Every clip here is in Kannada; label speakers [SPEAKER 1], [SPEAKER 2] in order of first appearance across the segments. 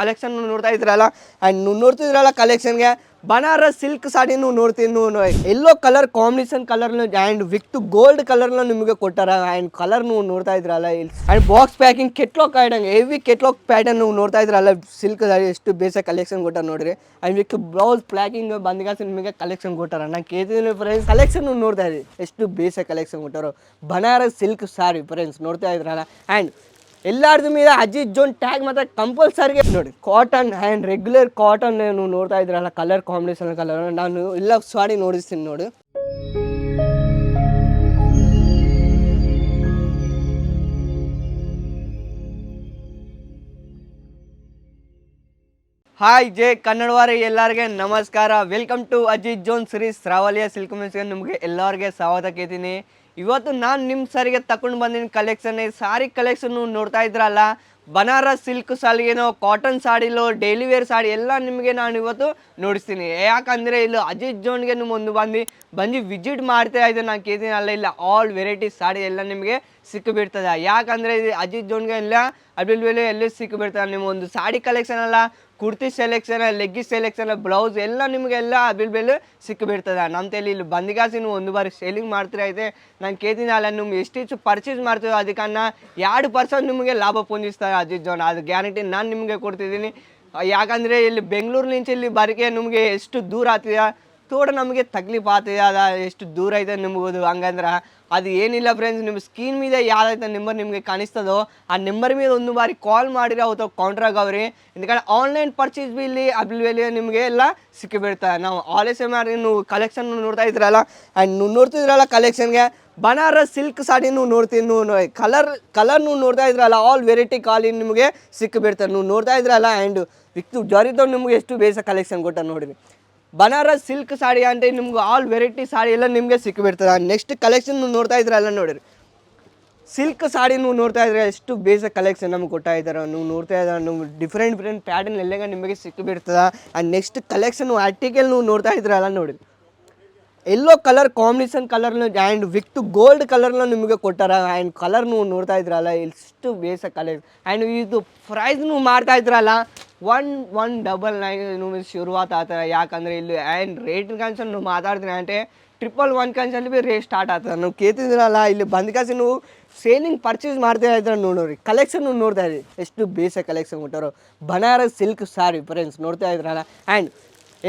[SPEAKER 1] ಕಲೆಕ್ಷನ್ ನೋಡ್ತಾ ಇದ್ರಲ್ಲ? ಆ್ಯಂಡ್ ನೀವು ನೋಡ್ತಿದ್ರಲ್ಲ ಕಲೆಕ್ಷನ್ಗೆ ಬನಾರಸ್ ಸಿಲ್ಕ್ ಸಾಡಿ ನೀವು ನೋಡ್ತೀನಿ ಎಲ್ಲೋ colour combination colour and with gold ಕಲರ್ನ ನಿಮಗೆ ಕೊಟ್ಟಾರ? ಆ್ಯಂಡ್ ಕಲರ್ ನೀವು ನೋಡ್ತಾ ಇದ್ರಲ್ಲ ಇಲ್ಲಿ. ಆ್ಯಂಡ್ ಬಾಕ್ಸ್ ಪ್ಯಾಕಿಂಗ್ ಕೆಟ್ಲಾಕ್ ಆಯ್ಡಂಗೆ ಹೆವಿ ಕೆಟ್ಲಾಕ್ ಪ್ಯಾಟರ್ನ್ ನೀವು ನೋಡ್ತಾ ಇದ್ರಲ್ಲ? ಸಿಲ್ಕ್ ಸಾಡಿ ಎಷ್ಟು ಬೇಸ ಕಲೆಕ್ಷನ್ ಕೊಟ್ಟಾರ ನೋಡ್ರಿ? ಆ್ಯಂಡ್ ವಿತ್ ಬ್ಲೌಸ್ ಪ್ಯಾಕಿಂಗ್ ಬಂದಿಗಾಸ ನಿಮಗೆ ಕಲೆಕ್ಷನ್ ಕೊಟ್ಟಾರ? ನಾನು ಕೇಳ್ತಿದ್ದೀನಿ ಫ್ರೆಂಡ್ಸ್ ಕಲೆಕ್ಷನ್ ನೋಡ್ತಾ ಇದ್ದೀವಿ ಎಷ್ಟು ಬೇಸ ಕಲೆಕ್ಷನ್ ಕೊಟ್ಟಾರೋ? ಬನಾರಸ್ ಸಿಲ್ಕ್ ಸಾರಿ ಫ್ರೆಂಡ್ಸ್ ನೋಡ್ತಾ ಇದ್ರಲ್ಲ? ಆ್ಯಂಡ್ ಎಲ್ಲಾರ್ದು ಮೇಲೆ ಅಜಿತ್ ಜೋನ್ ಟ್ಯಾಗ್ ಮಾತ್ರ ಕಂಪಲ್ಸರಿಗೆ ನೋಡಿ ಕಾಟನ್ ಆ್ಯಂಡ್ ರೆಗ್ಯುಲರ್ ಕಾಟನ್ ನೀವು ನೋಡ್ತಾ ಇದ್ರಲ್ಲ ಕಲರ್ ಕಾಂಬಿನೇಷನ್ ಕಲರ್ ನಾನು ಎಲ್ಲ ಸಾರಿ ನೋಡಿಸ್ತೀನಿ ನೋಡು. ಹಾಯ್ ಜೈ ಕನ್ನಡವಾರಿ ಎಲ್ಲರಿಗೆ ನಮಸ್ಕಾರ. Welcome to Ajit zone series ರಾವಲಿಯ silk ಮಿಲ್ಸ್ಗೆ ನಿಮಗೆ ಎಲ್ಲರಿಗೆ ಸ್ವಾಗತ ಕೇಳ್ತೀನಿ. ಇವತ್ತು ನಾನು ನಿಮ್ಮ ಸಾರಿಗೆ ತಗೊಂಡು ಬಂದಿನ ಕಲೆಕ್ಷನ್ ಸಾರಿ ಕಲೆಕ್ಷನ್ ನೋಡ್ತಾ ಇದ್ರಲ್ಲ? ಬನಾರಸ್ ಸಿಲ್ಕ್ ಸಾಲಿಗೇನೋ ಕಾಟನ್ ಸಾಡಿಲೋ ಡೈಲಿ ವೇರ್ ಸಾಡಿ ಎಲ್ಲ ನಿಮಗೆ ನಾನು ಇವತ್ತು ನೋಡಿಸ್ತೀನಿ. ಯಾಕಂದರೆ ಇಲ್ಲಿ ಅಜಿತ್ ಜೋನ್ಗೆ ನಿಮ್ಮ ಒಂದು ಬಂದು ಬಂದು ವಿಸಿಟ್ ಮಾಡ್ತಾ ಇದ್ದೆ, ನಾನು ಕೇಳ್ತೀನಿ ಅಲ್ಲ, ಇಲ್ಲ ಆಲ್ ವೆರೈಟೀಸ್ ಸಾಡಿ ಎಲ್ಲ ನಿಮಗೆ ಸಿಕ್ಕಿಬಿಡ್ತದೆ ಯಾಕಂದರೆ ಇದು ಅಜಿತ್ ಜೋನ್ಗೆ ಎಲ್ಲ ಅಬಿಲ್ ಬೆಲೆ ಎಲ್ಲೂ ಸಿಕ್ಕಿಬಿಡ್ತದೆ ನಿಮ್ಮ ಒಂದು ಸಾಡಿ ಕಲೆಕ್ಷನ್ ಅಲ್ಲ, ಕುರ್ತಿ ಸೆಲೆಕ್ಷನ್ ಲೆಗ್ಗಿ ಸೆಲೆಕ್ಷನ್ ಬ್ಲೌಸ್ ಎಲ್ಲ ನಿಮಗೆಲ್ಲ ಅಬಿಲ್ ಬೆಲೆ ಸಿಕ್ಕಿಬಿಡ್ತದೆ ನಮ್ಮ ತಲೆ ಇಲ್ಲಿ ಬಂದಿಗಾಸಿ ನೀವು ಒಂದು ಬಾರಿ ಸೇಲಿಂಗ್ ಮಾಡ್ತೀರ ಐತೆ ನಾನು ಕೇಳ್ತೀನಿ ನಿಮ್ಗೆ ಎಷ್ಟಿಷ್ಟು ಪರ್ಚೇಸ್ ಮಾಡ್ತೀವೋ ಅದಕ್ಕನ್ನ ಎರಡು ಪರ್ಸೆಂಟ್ ನಿಮಗೆ ಲಾಭ ಪೊಂದಿಸ್ತಾರೆ ಅಜಿತ್ ಜೋನ್. ಅದು ಗ್ಯಾರಂಟಿ ನಾನು ನಿಮಗೆ ಕೊಡ್ತಿದ್ದೀನಿ. ಯಾಕಂದರೆ ಇಲ್ಲಿ ಬೆಂಗಳೂರಿನಿಂದ ಇಲ್ಲಿ ಬರಕ್ಕೆ ನಿಮಗೆ ಎಷ್ಟು ದೂರ ಆಗ್ತಿದೆ? ತೋಡ ನಮಗೆ ತಕ್ಲೀಫ್ ಆಗ್ತಿದೆ, ಅದ ಎಷ್ಟು ದೂರ ಐತೆ ನಿಮ್ಬೋದು ಹಂಗಂದ್ರೆ. ಅದು ಏನಿಲ್ಲ ಫ್ರೆಂಡ್ಸ್ ನಿಮ್ಮ ಸ್ಕ್ರೀನ್ మీద ಯಾವ್ದೈತೆ ನಂಬರ್ ನಿಮಗೆ ಕಾಣಿಸ್ತದೋ ಆ ನಂಬರ್ మీద ಒಂದು ಬಾರಿ ಕಾಲ್ ಮಾಡಿರಿ ಅವತ್ತು ಕೌಂಟ್ರಾಗ ಅವ್ರಿ ఎందుకంటే ಆನ್ಲೈನ್ ಪರ್ಚೇಸ್ ಬಿ ಇಲ್ಲಿ ಅಬಿಲ್ವೆಲಿ ನಿಮಗೆ ಎಲ್ಲ ಸಿಕ್ಕಿಬಿಡ್ತಾರೆ ನಾವು ಆಲಸ್ಯ ಮಾಡಿ ನೀವು ಕಲೆಕ್ಷನ್ ನೋಡ್ತಾ ಇದ್ರಲ್ಲ ಆ್ಯಂಡ್ ನೀವು ನೋಡ್ತಿದ್ರಲ್ಲ ಕಲೆಕ್ಷನ್ಗೆ ಬನಾರಸ್ ಸಿಲ್ಕ್ ಸಾಡಿ ನೀವು ನೋಡ್ತೀನಿ ನೀವು ಕಲರ್ ಕಲರ್ ನೀವು ನೋಡ್ತಾ ಇದ್ರಲ್ಲ ಆಲ್ ವೆರೈಟಿ ಕಾಲಿ ನಿಮಗೆ ಸಿಕ್ಕಿಬಿಡ್ತಾರೆ ನೀವು ನೋಡ್ತಾ ಇದ್ರಲ್ಲ ಆ್ಯಂಡ್ ವಿತ್ ಜರಿದವ್ ನಿಮಗೆ ಎಷ್ಟು ಬೇಸ ಕಲೆಕ್ಷನ್ ಕೊಟ್ಟ ನೋಡಿರಿ ಬನಾರಸ್ ಸಿಲ್ಕ್ ಸಾಡಿ ಅಂದರೆ ನಿಮ್ಗೆ ಆಲ್ ವೆರೈಟಿ ಸಾಡಿ ಎಲ್ಲ ನಿಮಗೆ ಸಿಕ್ಕಿಬಿಡ್ತದೆ ನೆಕ್ಸ್ಟ್ ಕಲೆಕ್ಷನ್ ನೋಡ್ತಾ ಇದ್ರಲ್ಲ ನೋಡಿರಿ. ಸಿಲ್ಕ್ ಸಾಡಿ ನೀವು ನೋಡ್ತಾ ಇದ್ರೆ ಎಷ್ಟು ಬೇಸ ಕಲೆಕ್ಷನ್ ನಮ್ಗೆ ಕೊಡ್ತಾ ಇದ್ದಾರೆ ನೀವು ನೋಡ್ತಾ ಇದ್ದಾರೆ ನೀವು ಡಿಫ್ರೆಂಟ್ ಡಿಫ್ರೆಂಟ್ ಪ್ಯಾಟರ್ನ್ ಎಲ್ಲ ನಿಮಗೆ ಸಿಕ್ಕಿಬಿಡ್ತದೆ ಆ್ಯಂಡ್ ನೆಕ್ಸ್ಟ್ ಕಲೆಕ್ಷನ್ ಆರ್ಟಿಕಲ್ ನೀವು ನೋಡ್ತಾ ಇದ್ರಲ್ಲ ನೋಡಿ ಎಲ್ಲೋ ಕಲರ್ ಕಾಂಬಿನೇಷನ್ ಕಲರ್ನ ಆ್ಯಂಡ್ ವಿತ್ ಗೋಲ್ಡ್ ಕಲರ್ನ ನಿಮಗೆ ಕೊಟ್ಟಾರ. ಆ್ಯಂಡ್ ಕಲರ್ ನೀವು ನೋಡ್ತಾ ಇದ್ರಲ್ಲ ಎಷ್ಟು ಬೇಸ ಕಲರ್ ಆ್ಯಂಡ್ ಇದು ಪ್ರೈಸ್ ನೀವು ಮಾಡ್ತಾ ಇದ್ರಲ್ಲ ಒನ್ ಒನ್ ಡಬಲ್ ನೈನ್ ನೀವು ಶುರುವಾತ್ ಯಾಕಂದರೆ ಇಲ್ಲಿ ಆ್ಯಂಡ್ ರೇಟ್ ಕನ್ಸಲ್ ನೀವು ಮಾತಾಡ್ತೀನಿ. అంటే ಟ್ರಿಪಲ್ ಒನ್ ಕನ್ಸಲ್ ಬಿ ರೇಟ್ ಸ್ಟಾರ್ಟ್ ಆಗ್ತದೆ ನೀವು ಕೇತಿದ್ರಲ್ಲ ಇಲ್ಲಿ ಬಂದ್ಕಾಸಿ ನೀವು ಸೇಲಿಂಗ್ ಪರ್ಚೇಸ್ ಮಾಡ್ತಾ ಇದ್ರೆ ನೋಡೋರಿ. ಕಲೆಕ್ಷನ್ ನೋಡ್ತಾ ಇದ್ರಿ ಎಷ್ಟು ಬೇಸ ಕಲೆಕ್ಷನ್ ಕೊಟ್ಟರು ಬನಾರಸ್ ಸಿಲ್ಕ್ ಸಾರಿ ಫ್ರೆಂಡ್ಸ್ ನೋಡ್ತಾ ಇದ್ರಲ್ಲ. ಆ್ಯಂಡ್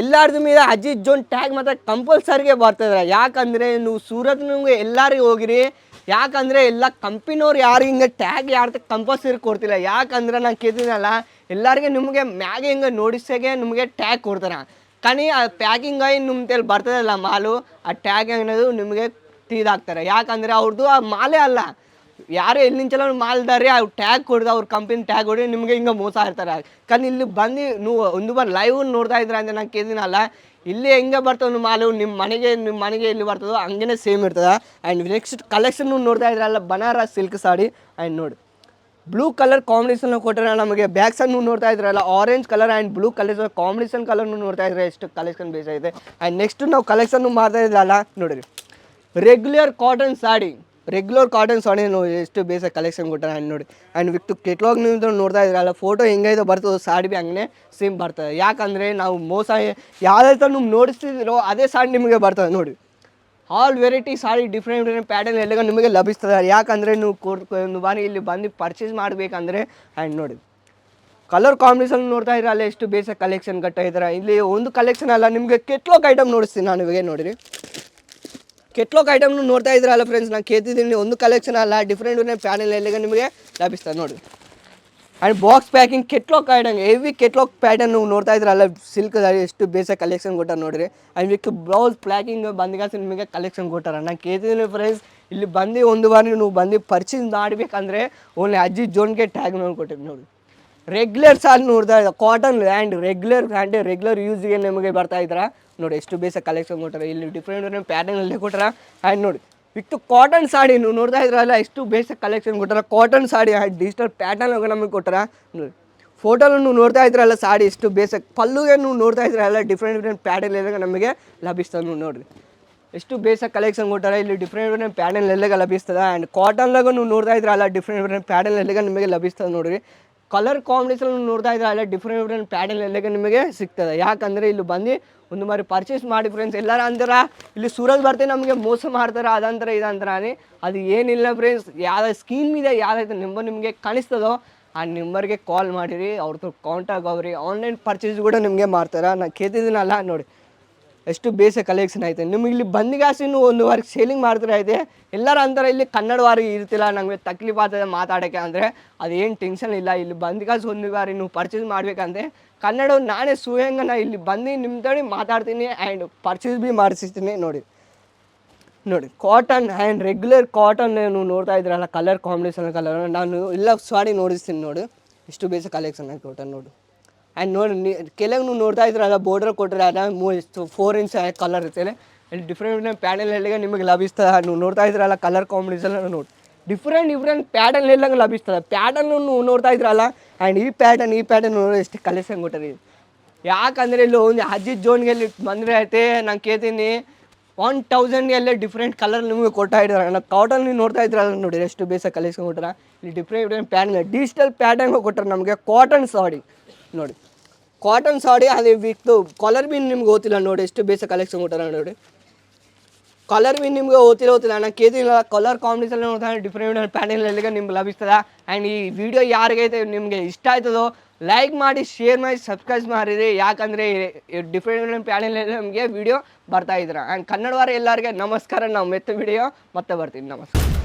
[SPEAKER 1] ಎಲ್ಲಾರ್ದ ಮೇಲೆ ಅಜಿತ್ ಜೋನ್ ಟ್ಯಾಗ್ ಮಾತ್ರ ಕಂಪಲ್ಸರಿಗೆ ಬರ್ತಿದ್ರೆ ಯಾಕಂದರೆ ನೀವು ಸೂರತ್ ನಿಮಗೆ ಎಲ್ಲರಿಗೆ ಹೋಗಿರಿ. ಯಾಕಂದರೆ ಎಲ್ಲ ಕಂಪಿನವ್ರು ಯಾರು ಹಿಂಗೆ ಟ್ಯಾಗ್ ಯಾರ್ದು ಕಂಪಲ್ಸರಿ ಕೊಡ್ತಿಲ್ಲ. ಯಾಕಂದ್ರೆ ನಾನು ಕೇಳ್ತೀನಲ್ಲ ಎಲ್ಲರಿಗೆ ನಿಮಗೆ ಮ್ಯಾಗೆ ಹಿಂಗೆ ನೋಡಿಸಾಗೆ ನಿಮಗೆ ಟ್ಯಾಗ್ ಕೊಡ್ತಾರೆ. ಕಣಿ ಆ ಪ್ಯಾಕಿಂಗ್ ಆಗಿ ನಿಮ್ಮ ತೇಲಿ ಬರ್ತದಲ್ಲ ಮಾಲು, ಆ ಟ್ಯಾಗ್ ಅನ್ನೋದು ನಿಮಗೆ ತೀದಾಕ್ತಾರೆ ಯಾಕಂದರೆ ಅವ್ರದ್ದು ಆ ಮಾಲೇ ಅಲ್ಲ. ಯಾರು ಎಲ್ಲಿಂಚಲ ಮಾಲ್ದಾರಿ ಅವ್ರು ಟ್ಯಾಗ್ ಕೊಡ್ದು ಅವ್ರ ಕಂಪನಿ ಟ್ಯಾಗ್ ಹೊಡಿ ನಿಮಗೆ ಹಿಂಗೆ ಮೋಸ ಇರ್ತಾರೆ. ಕಣ್ಣು ಇಲ್ಲಿ ಬಂದು ನೀವು ಒಂದು ಬಾರಿ ಲೈವ್ ನೋಡ್ತಾ ಇದ್ರೆ ಅಂದರೆ ನಾನು ಕೇಳಿದಿನಲ್ಲ ಇಲ್ಲಿ ಹೆಂಗೆ ಬರ್ತವೆ ಮಾಲು? ನಿಮ್ಮ ಮನೆಗೆ ನಿಮ್ಮ ಮನೆಗೆ ಎಲ್ಲಿ ಬರ್ತದೋ ಹಂಗೇ ಸೇಮ್ ಇರ್ತದೆ. ಆ್ಯಂಡ್ ನೆಕ್ಸ್ಟ್ ಕಲೆಕ್ಷನ್ನು ನೋಡ್ತಾ ಇದ್ರಲ್ಲ ಬನಾರಸ್ ಸಿಲ್ಕ್ ಸಾಡಿ ಆ್ಯಂಡ್ ನೋಡಿ. ಬ್ಲೂ ಕಲರ್ ಕಾಂಬಿನೇಷನ್ ಕೊಟ್ಟರೆ ನಮಗೆ ನೀವು ನೋಡ್ತಾ ಇದ್ರಲ್ಲ orange colour and blue colour combination colour ನೋಡ್ತಾ ಇದ್ರೆ ಎಷ್ಟು ಕಲೆಕ್ಷನ್ ಬೇಸ್ ಐತೆ ಆ್ಯಂಡ್ ನೆಕ್ಸ್ಟ್ ನಾವು ಕಲೆಕ್ಷನ್ ಮಾಡ್ತಾ ಇದ್ರಲ್ಲ ನೋಡಿರಿ. Regular cotton sari regular cotton sari ನೋಡಿ ಎಷ್ಟು ಬೇಸ ಕಲೆಕ್ಷನ್ ಕೊಟ್ಟಾರೆ ಹಣ್ಣು ನೋಡಿ. ಆ್ಯಂಡ್ ವಿತ್ ಕೆಟ್ಲಾಗ್ ನೀವು ನೋಡ್ತಾ ಇದ್ರಲ್ಲ ಫೋಟೋ ಹೆಂಗೈತೆ ಬರ್ತದೋ ಸಾಡಿ ಬಿ ಹಂಗೆ ಸೇಮ್ ಬರ್ತದೆ. ಯಾಕಂದರೆ ನಾವು ಮೋಸ ಯಾವ ಥರ ನಿಮ್ಗೆ ನೋಡಿಸ್ತಿದ್ದೀರೋ ಅದೇ ಸಾಡಿ ನಿಮಗೆ ಬರ್ತದೆ ನೋಡಿ. All variety sari different different pattern ಎಲ್ಲ ನಿಮಗೆ ಲಭಿಸ್ತದೆ. ಯಾಕಂದರೆ ನೀವು ಕೊಡ್ ಬಾರಿ ಇಲ್ಲಿ ಬಂದು ಪರ್ಚೇಸ್ ಮಾಡಬೇಕಂದ್ರೆ ಆ್ಯಂಡ್ ನೋಡಿ. ಕಲರ್ ಕಾಂಬಿನೇಷನ್ ನೋಡ್ತಾ ಅಲ್ಲ ಎಷ್ಟು ಬೇಸ ಕಲೆಕ್ಷನ್ ಕಟ್ಟ ಇದ್ದಾರೆ. ಇಲ್ಲಿ ಒಂದು ಕಲೆಕ್ಷನ್ ಅಲ್ಲ, ನಿಮಗೆ ಕೆಟ್ಲಾಗ್ ಐಟಮ್ ನೋಡಿಸ್ತೀನಿ ನಾನು ಇವಾಗ ನೋಡಿರಿ. ಕೆಟ್ಲಾಕ್ ಐಟಮ್ನು ನೋಡ್ತಾ ಇದ್ರಲ್ಲ ಫ್ರೆಂಡ್ಸ್ ನಾನು ಕೇಳ್ತಿದ್ದೀನಿ ಒಂದು ಕಲೆಕ್ಷನ್ ಅಲ್ಲ ಡಿಫ್ರೆಂಟ್ ಪ್ಯಾನಲ್ ಎಲ್ಲ ನಿಮಗೆ ಲಭಿಸ್ತದೆ ನೋಡಿ. And box packing catalogue item heavy catalogue pattern ನೀವು ನೋಡ್ತಾ ಇದ್ರಲ್ಲ ಸಿಲ್ಕ್ ಎಷ್ಟು ಬೇಸ ಕಲೆಕ್ಷನ್ ಕೊಟ್ಟಾರ ನೋಡ್ರಿ. ಆ್ಯಂಡ್ ವಿತ್ ಬ್ಲೌಸ್ ಪ್ಯಾಕಿಂಗ್ ಬಂದಿಗಾಸ ನಿಮಗೆ ಕಲೆಕ್ಷನ್ ಕೊಟ್ಟಾರ. ನಾನು ಕೇಳ್ತಿದ್ದೀನಿ ಫ್ರೆಂಡ್ಸ್ ಇಲ್ಲಿ ಬಂದು ಒಂದು ಬಾರಿ ನೀವು ಬಂದು ಪರ್ಚೇಸ್ ಮಾಡಬೇಕಂದ್ರೆ ಓನ್ಲಿ ಅಜ್ಜಿ ಜೋನ್ಗೆ ಟ್ಯಾಗ್ ನೋಡಿ ಕೊಟ್ಟಿದ್ದು ನೋಡಿ. ರೆಗ್ಯುಲರ್ ಸಾಲ್ ನೋಡ್ತಾ ಇದ್ದ cotton and regular hand regular ಯೂಸ್ಗೆ ನಿಮಗೆ ಬರ್ತಾ ಇದ್ರ. ನೋಡಿ, ಎಷ್ಟು ಬೇಸ ಕಲೆಕ್ಷನ್ ಕೊಟ್ಟರೆ. ಇಲ್ಲಿ ಡಿಫ್ರೆಂಟ್ ಡಿಫ್ರೆಂಟ್ ಪ್ಯಾಟರ್ನಲ್ಲಿ ಕೊಟ್ಟಾರ. ಆ್ಯಂಡ್ ನೋಡಿ ವಿತ್ ಕಾಟನ್ ಸಾಡಿ ನೀವು ನೋಡ್ತಾ ಇದ್ರಲ್ಲ ಎಷ್ಟು ಬೇಸ ಕಲೆಕ್ಷನ್ ಕೊಟ್ಟಾರ. Cotton sari and digital pattern ನಮಗೆ ಕೊಟ್ಟಾರ. ನೋಡಿ ಫೋಟೋಲನ್ನು ನೋಡ್ತಾ ಇದ್ರಲ್ಲ ಸಾಡಿ ಎಷ್ಟು ಬೇಸ ಪಲ್ಲುಗೆ ನೀವು ನೋಡ್ತಾ ಇದ್ರಲ್ಲ ಡಿಫ್ರೆಂಟ್ ಡಿಫ್ರೆಂಟ್ ಪ್ಯಾಟರ್ನ್ ಎಲ್ಲ ನಮಗೆ ಲಭಿಸ್ತದೆ ನೋಡಿರಿ ಎಷ್ಟು ಬೇಸ ಕಲೆಕ್ಷನ್ ಕೊಟ್ಟಾರ, ಇಲ್ಲಿ ಡಿಫ್ರೆಂಟ್ ಡಿಫ್ರೆಂಟ್ ಪ್ಯಾಟರ್ನ್ ಎಲ್ಲಗ ಲಭಿಸ್ತದೆ. ಆ್ಯಂಡ್ ಕಾಟನ್ಲಾಗ ನೀವು ನೋಡ್ತಾ ಇದ್ರಲ್ಲ ಡಿಫ್ರೆಂಟ್ ಡಿಫ್ರೆಂಟ್ ಪ್ಯಾಟರ್ನ್ ಎಲ್ಲ ನಿಮಗೆ ಲಭಿಸ್ತದೆ ನೋಡಿರಿ. ಕಲರ್ ಕಾಂಬಿನೇಷನ್ ನೋಡ್ತಾ ಇದ್ರೆ ಅಲ್ಲ ಡಿಫ್ರೆಂಟ್ ಡಿಫ್ರೆಂಟ್ ಪ್ಯಾಟರ್ನ್ ಎಲ್ಲ ನಿಮಗೆ ಸಿಗ್ತದೆ. ಯಾಕಂದರೆ ಇಲ್ಲಿ ಬಂದು ಒಂದು ಮಾರಿ ಪರ್ಚೇಸ್ ಮಾಡಿ ಫ್ರೆಂಡ್ಸ್ ಎಲ್ಲರ ಅಂತಾರ ಇಲ್ಲಿ ಸೂರಜ್ ಬರ್ತೇನೆ ನಮಗೆ ಮೋಸ ಮಾಡ್ತಾರೆ, ಅದಂತರ ಇದಂತರ అని ಅದು ಏನಿಲ್ಲ ಫ್ರೆಂಡ್ಸ್ ಯಾವ ಸ್ಕೀಮ್ ಇದೆ ಯಾವ ನಂಬರ್ ನಿಮಗೆ ಕಾಣಿಸ್ತದೋ ಆ ನಂಬರ್ಗೆ ಕಾಲ್ ಮಾಡಿರಿ ಅವ್ರದ್ದು ಕಾಂಟ್ಯಾಕ್ಟ್ ಅವ್ರಿ ಆನ್ಲೈನ್ ಪರ್ಚೇಸ್ ಕೂಡ ನಿಮಗೆ ಮಾಡ್ತಾರೆ. ನಾನು ಕೇಳ್ತಿದ್ದೀನಲ್ಲ ನೋಡಿ. ಎಷ್ಟು ಬೇಸ ಕಲೆಕ್ಷನ್ ಐತೆ ನಿಮ್ಗೆ ಇಲ್ಲಿ ಬಂದಿಗಾಸಿನೂ ಒಂದು ವರ್ಕ್ ಸೇಲಿಂಗ್ ಮಾಡ್ತಾರೆ ಐತೆ ಎಲ್ಲರ ಅಂತಾರೆ ಇಲ್ಲಿ ಕನ್ನಡ ವಾರಿ ಇರ್ತಿಲ್ಲ, ನಮಗೆ ತಕ್ಲೀಫ್ ಆಗ್ತದೆ ಮಾತಾಡೋಕ್ಕೆ ಅಂದರೆ. ಅದೇನು ಟೆನ್ಷನ್ ಇಲ್ಲ, ಇಲ್ಲಿ ಬಂದಿಗಾಸ್ ಒಂದು ಬಾರಿ ನೀವು ಪರ್ಚೇಸ್ ಮಾಡಬೇಕಂದ್ರೆ ಕನ್ನಡ ನಾನೇ ಸುಯಂಗ ನಾ ಇಲ್ಲಿ ಬಂದು ನಿಮ್ಮ ತಡಿ ಮಾತಾಡ್ತೀನಿ ಆ್ಯಂಡ್ ಪರ್ಚೇಸ್ ಭೀ ಮಾಡಿಸ್ತೀನಿ ನೋಡಿ. ನೋಡಿ ಕಾಟನ್ ಆ್ಯಂಡ್ ರೆಗ್ಯುಲರ್ ಕಾಟನ್ ನೀವು ನೋಡ್ತಾ ಇದ್ರಲ್ಲ ಕಲರ್ ಕಾಂಬಿನೇಷನ್ ಕಲರ್ ನಾನು ಇಲ್ಲ ಸಾರಿ ನೋಡಿಸ್ತೀನಿ ನೋಡಿ. ಇಷ್ಟು ಬೇಸ ಕಲೆಕ್ಷನ್ ಆಗಿ ಕಾಟನ್ ನೋಡು. ಆ್ಯಂಡ್ ನೋಡಿ ಕೆಲವು ನೀವು ನೋಡ್ತಾ ಇದ್ರಲ್ಲ ಬೋರ್ಡರ್ ಕೊಟ್ಟರೆ ಅದ ಮೂ ಫೋರ್ ಇಂಚ್ ಕಲರ್ ಇರ್ತದೆ ಆ್ಯಂಡ್ ಡಿಫ್ರೆಂಟ್ ಡಿಫ್ರೆಂಟ್ ಪ್ಯಾಡಲ್ ಹೇಳಿಗೆ ನಿಮಗೆ ಲಭಿಸ್ತದೆ. ನೀವು ನೋಡ್ತಾ ಇದ್ರಲ್ಲ ಕಲರ್ ಕಾಂಬಿನೇಷನ್ ನೋಡಿ. ಡಿಫ್ರೆಂಟ್ ಡಿಫ್ರೆಂಟ್ ಪ್ಯಾಟರ್ನ್ ಹೇಳಂಗೆ ಲಭಿಸ್ತದೆ. ಪ್ಯಾಟರ್ನ್ ನೋಡ್ತಾ ಇದ್ರಲ್ಲ ಆ್ಯಂಡ್ ಈ ಪ್ಯಾಟರ್ನ್ ಈ ಪ್ಯಾಟರ್ನ್ ನೋಡಿ ಎಷ್ಟು ಕಲೆಕ್ಷನ್ ಕೊಟ್ಟರಿ. ಯಾಕಂದರೆ ಇಲ್ಲಿ ಒಂದು ಅಜ್ಜಿ ಜೋನ್ಗೆ ಇಲ್ಲಿ ಬಂದರೆ ಐತೆ, ನಾನು ಕೇಳ್ತೀನಿ. ಒನ್ ತೌಸಂಡ್ಗೆಲ್ಲ ಡಿಫ್ರೆಂಟ್ ಕಲರ್ ನಿಮಗೆ ಕೊಡ್ತಾ ಇದ್ದಾರೆ. ನಾನು ಕಾಟನ್ ನೀವು ನೋಡ್ತಾ ಇದ್ರಲ್ಲ ನೋಡಿ, ಎಷ್ಟು ಬೇಸ ಕೊಟ್ಟಾರ. ಇಲ್ಲಿ different different pattern digital pattern ಕೊಟ್ಟರೆ ನಮಗೆ ಕಾಟನ್ ಸಾಡಿ ನೋಡಿ. ಕಾಟನ್ ಸಾಡಿ ಅದು ವಿತ್ತು ಕಲರ್ ಬಿನ್ ನಿಮ್ಗೆ ಗೊತ್ತಿಲ್ಲ ನೋಡಿ, ಎಷ್ಟು ಬೇಸ ಕಲೆಕ್ಷನ್ ಕೊಟ್ಟಾರ ನೋಡಿ. ಕಲರ್ ಬಿ ನಿಮ್ಗೆ ಓದ್ತಿಲ್ಲ ಓದ್ತಿಲ್ಲ ನಾನು ಕೇಳಿಲ್ಲ ಕಲರ್ ಕಾಂಬಿನೇಷನ್ ನೋಡ್ತಾ ಡಿಫ್ರೆಂಟ್ ಪ್ಯಾಟರ್ನ್ ಎಲ್ಲ ನಿಮ್ಗೆ ಲಭಿಸ್ತದೆ? ಆ್ಯಂಡ್ ಈ ವಿಡಿಯೋ ಯಾರಿಗೈತೆ ನಿಮಗೆ ಇಷ್ಟ ಆಯ್ತದೋ ಲೈಕ್ ಮಾಡಿ ಶೇರ್ ಮಾಡಿ ಸಬ್ಸ್ಕ್ರೈಬ್ ಮಾಡಿರಿ. ಯಾಕಂದರೆ ಡಿಫ್ರೆಂಟ್ ಎಲ್ಲ ನಮಗೆ ವಿಡಿಯೋ ಬರ್ತಾ ಇದ್ದೀರ. ಆ್ಯಂಡ್ ಕನ್ನಡವಾರ ಎಲ್ಲರಿಗೆ ನಮಸ್ಕಾರ. ನಾವು ಮೆತ್ತ ವಿಡಿಯೋ ಮತ್ತೆ ಬರ್ತೀನಿ. ನಮಸ್ಕಾರ.